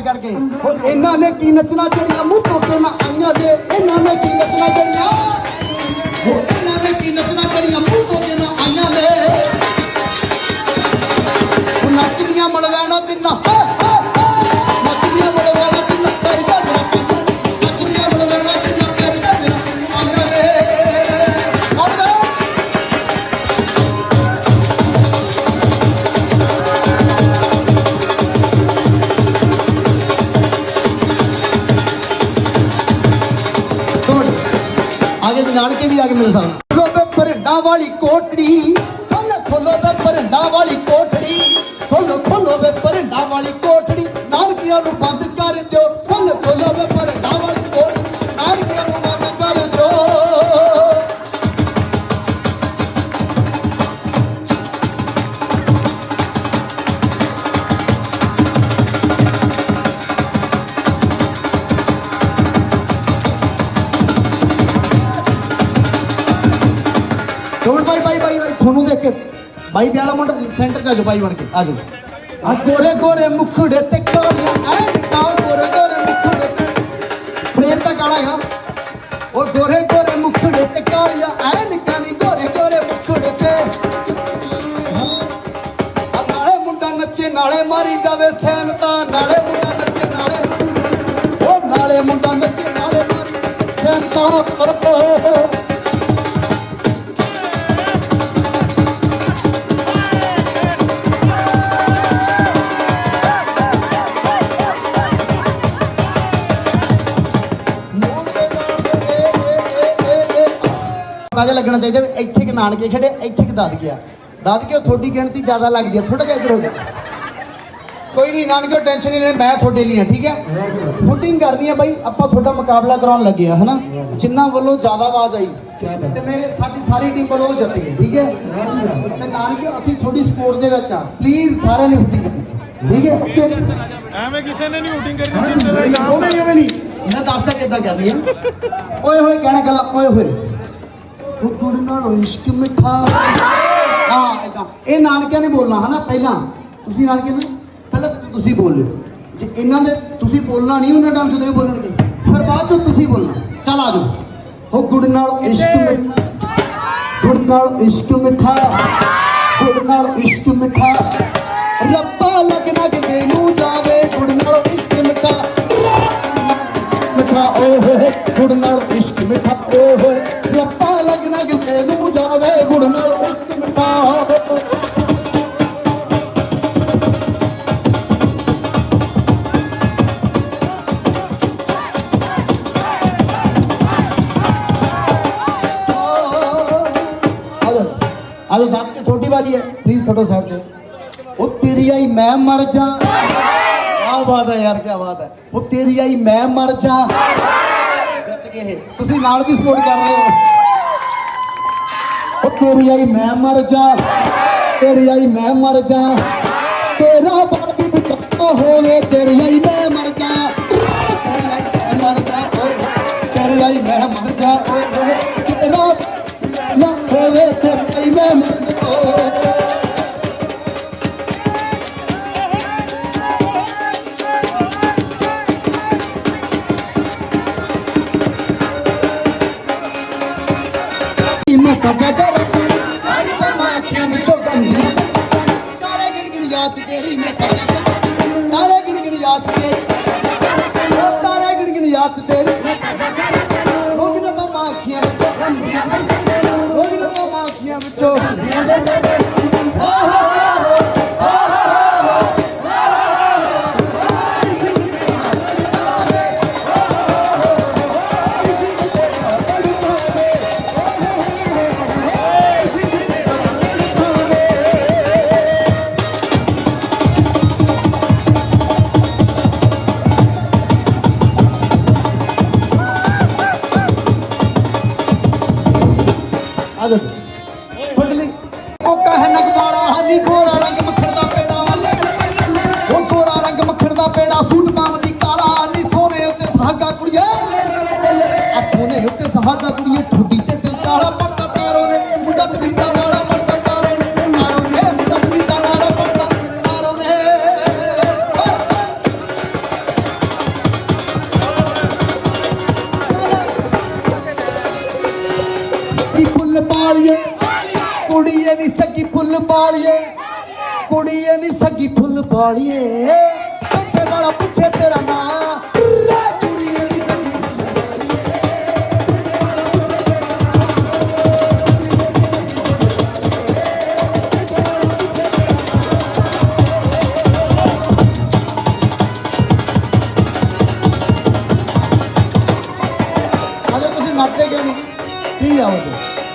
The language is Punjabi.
ਕਰਕੇ। ਉਹ ਇਹਨਾਂ ਨੇ ਕੀ ਨੱਚਣਾ ਜਿਹੜੀਆਂ ਮੂੰਹ ਤੋਂ ਨਾ ਆਈਆਂ ਜੇ, ਇਹਨਾਂ ਨੇ ਕੀ ਨੱਚਣਾ ਜਿਹੜੀਆਂ ਉਹ ਇਹਨਾਂ ਨੇ ਕੀ ਨੱਚਣਾ ਜਿਹੜੀਆਂ ਮੂੰਹ ਤੋਂ ਕੇ ਨਾ ਆਈਆਂ ਨੇ ਆਗੇ ਦੀ ਨਾਨਕੇ ਵੀ ਆ ਕੇ ਮਿਲ ਸਕਦਾ। ਖੋਲੋ ਵੇ ਪਰੰਡਾ ਵਾਲੀ ਕੋਠੜੀ, ਖੋਲੋ ਖੋਲੋ ਵੇ ਪਰੰਡਾ ਵਾਲੀ ਕੋਠੜੀ, ਖੋਲੋ ਖੋਲੋ ਵੇ ਪਰੰਡਾ ਵਾਲੀ ਕੋਠੜੀ, ਨਾਨਕਿਆਂ ਨੂੰ ਬੰਦ ਕਰ ਦਿਓ। ਤੁਹਾਨੂੰ ਦੇਖ ਕੇ। ਬਾਈ ਪਿਆਲਾ ਮੁੰਡਾ ਸੈਂਟਰ ਚ ਆ ਜਾਓ ਬਾਈ ਬਣ ਕੇ, ਆ ਜਾਓ। ਆ ਗੋਰੇ ਗੋਰੇ ਮੁਖੜੇ ਤੇ ਕਾਲੀਆਂ, ਐ ਗੋਰੇ ਗੋਰੇ ਮੁਖੜੇ ਤੇ। ਫਰੇਮ ਤਾਂ ਕਾਲਾ ਹੈਗਾ ਉਹ ਗੋਰੇ ਗੋਰੇ ਮੁਖੜੇ ਤੇ ਕਾਲੀਆਂ, ਐ ਨਿਕਾ ਗੋਰੇ ਗੋਰੇ ਮੁਖੜੇ ਤੇ। ਆ ਨਾਲੇ ਮੁੰਡਾ ਨੱਚੇ, ਨਾਲੇ ਮਾਰੀ ਜਾਵੇ ਸੈਨ ਤਾਂ, ਨਾਲੇ ਮੁੰਡਾ ਨੱਚੇ, ਨਾਲੇ। ਉਹ ਨਾਲੇ ਮੁੰਡਾ ਨੱਚੇ, ਨਾਲੇ ਮਾਰੀ ਸੈਨ ਤਾਂ ਪਤਾ ਜਿਹਾ ਲੱਗਣਾ ਚਾਹੀਦਾ ਵੀ ਇੱਥੇ ਕਿ ਨਾਨਕੇ ਖੜੇ ਇੱਥੇ ਕਿ ਦਾਦਕੇ ਆ। ਦਾਦਕੇ ਤੁਹਾਡੀ ਗਿਣਤੀ ਜ਼ਿਆਦਾ ਲੱਗਦੀ ਆ। ਥੋੜਾ ਜਿਹਾ ਇੱਧਰ ਹੋ ਜਾ। ਕੋਈ ਨਹੀਂ ਨਾਨਕੇ ਟੈਨਸ਼ਨ ਨਹੀਂ ਲੈਣੀ ਮੈਂ ਤੁਹਾਡੇ ਲਈ ਆ ਠੀਕ ਹੈ ਫੁੱਟਿੰਗ ਕਰਨੀ ਆ ਬਾਈ ਆਪਾਂ ਤੁਹਾਡਾ ਮੁਕਾਬਲਾ ਕਰਾਉਣ ਲੱਗੇ ਆ ਹਨਾ? ਜਿੰਨਾ ਵੱਲੋਂ ਜ਼ਿਆਦਾ ਆਵਾਜ਼ ਆਈ। ਤੇ ਮੇਰੇ ਸਾਡੀ ਸਾਰੀ ਟੀਮ ਵੱਲੋਂ ਉਹ ਜਿੱਤ ਗਈ ਠੀਕ ਹੈ ਤੇ ਨਾਨਕੇ ਅਸੀਂ ਤੁਹਾਡੀ ਸਪੋਰਟ ਦੇ ਵਿੱਚ ਆ। ਪਲੀਜ਼ ਸਾਰਿਆਂ ਨੇ ਫੁੱਟਿੰਗ ਕਰਨੀ ਠੀਕ ਹੈ ਓਕੇ ਐਵੇਂ ਕਿਸੇ ਨੇ ਨਹੀਂ ਹੂਟਿੰਗ ਕਰਨੀ ਜਿੱਤੇ ਦਾ ਨਾਮ ਉਹਨੇ ਐਵੇਂ ਨਹੀਂ। ਮੈਂ ਦੱਸਦਾ ਕਿੱਦਾਂ ਕਰਨੀ ਆ। ਓਏ ਹੋਏ ਕਹਿਣਾ ਗੱਲ ਓਏ ਹੋਏ। ਉਹ ਕੁੜੀ ਨਾਲ ਇਸ਼ਕ ਮਿੱਠਾ। ਹਾਂ ਏਦਾਂ। ਇਹ ਨਾਨਕਿਆਂ ਨੇ ਬੋਲਣਾ ਹਨਾ ਪਹਿਲਾਂ। ਤੁਸੀਂ ਨਾਨਕੇ ਨੇ ਪਹਿਲਾਂ ਤੁਸੀਂ ਬੋਲਿਓ ਜੇ ਇਹਨਾਂ ਦੇ ਤੁਸੀਂ ਬੋਲਣਾ ਨਹੀਂ ਉਹਨਾਂ ਟਾਈਮ ਜਦੋਂ ਇਹ ਬੋਲਣਗੇ। ਫਿਰ ਬਾਅਦ ਚ ਤੁਸੀਂ ਬੋਲਣਾ। ਚੱਲ ਆ ਜਾਓ। ਉਹ ਗੁੜ ਨਾਲ ਇਸ਼ਕ ਮਿੱਠਾ। ਗੁੜ ਨਾਲ ਇਸ਼ਕ ਮਿੱਠਾ। ਗੁੜ ਨਾਲ ਇਸ਼ਕ ਮਿੱਠਾ। ਆਲੋ ਬਾਤ ਕੇ ਥੋੜੀ ਵਾਰੀ ਹੈ ਪਲੀਜ਼ ਥੋੜਾ ਸਾਈਡ ਤੇ ਉਹ ਤੇਰੀ ਆਈ ਮੈਂ ਮਰ ਜਾ ਕੀ ਬਾਤ ਹੈ ਯਾਰ ਕੀ ਬਾਤ ਹੈ ਉਹ ਤੇਰੀ ਆਈ ਮੈਂ ਮਰ ਜਾ ਜਿੱਤ ਗਏ ਇਹ ਤੁਸੀਂ ਨਾਲ ਵੀ ਸਪੋਰਟ ਕਰ ਰਹੇ ਹੋ ਉਹ ਤੇਰੀ ਆਈ ਮੈਂ ਮਰ ਜਾ ਤੇਰੀ ਆਈ ਮੈਂ ਮਰ ਜਾ ਤੇਰਾ ਬਾਬੀ ਬਚਾ ਹੋਵੇ ਤੇਰੀ ਆਈ ਮੈਂ ਤੇਰੀ ਆਈ ਮੈਂ ਆ ਜਾ ਫੁੱਟਲੀ ਉਹ ਕਹ ਨਗਵਾਲਾ ਹਾਲੀ ਗੋਰਾ ਰੰਗ ਮੱਖਣ ਦਾ ਪੇੜਾ। ਉਹ ਗੋਰਾ ਰੰਗ ਮੱਖਣ ਦਾ ਪੇੜਾ ਸੂਟ ਪਾਵਦੀ ਕਾਲਾ ਨੀ ਸੋਨੇ ਉੱਤੇ ਸਹਾਗਾ ਕੁੜੀਏ। ਆ ਸੋਨੇ ਉੱਤੇ ਸਹਾਗਾ ਕੁੜੀਏ ਠੁੱਡੀ ਵਾਲੀਏ ਕੁੜੀਏ ਨੀ ਸੱਗੀ ਫੁੱਲ ਵਾਲੀਏ ਕੰਡੇ ਵਾਲਾ ਪਿੱਛੇ ਤੇਰਾ ਨਾਂ ਕੁੜੀਏ ਨੀ ਸੱਗੀ ਫੁੱਲ ਅਜੇ ਤੁਸੀਂ ਨੱਚਦੇ ਕਿਉਂ ਨਹੀਂ ਕੀ ਆਵਤ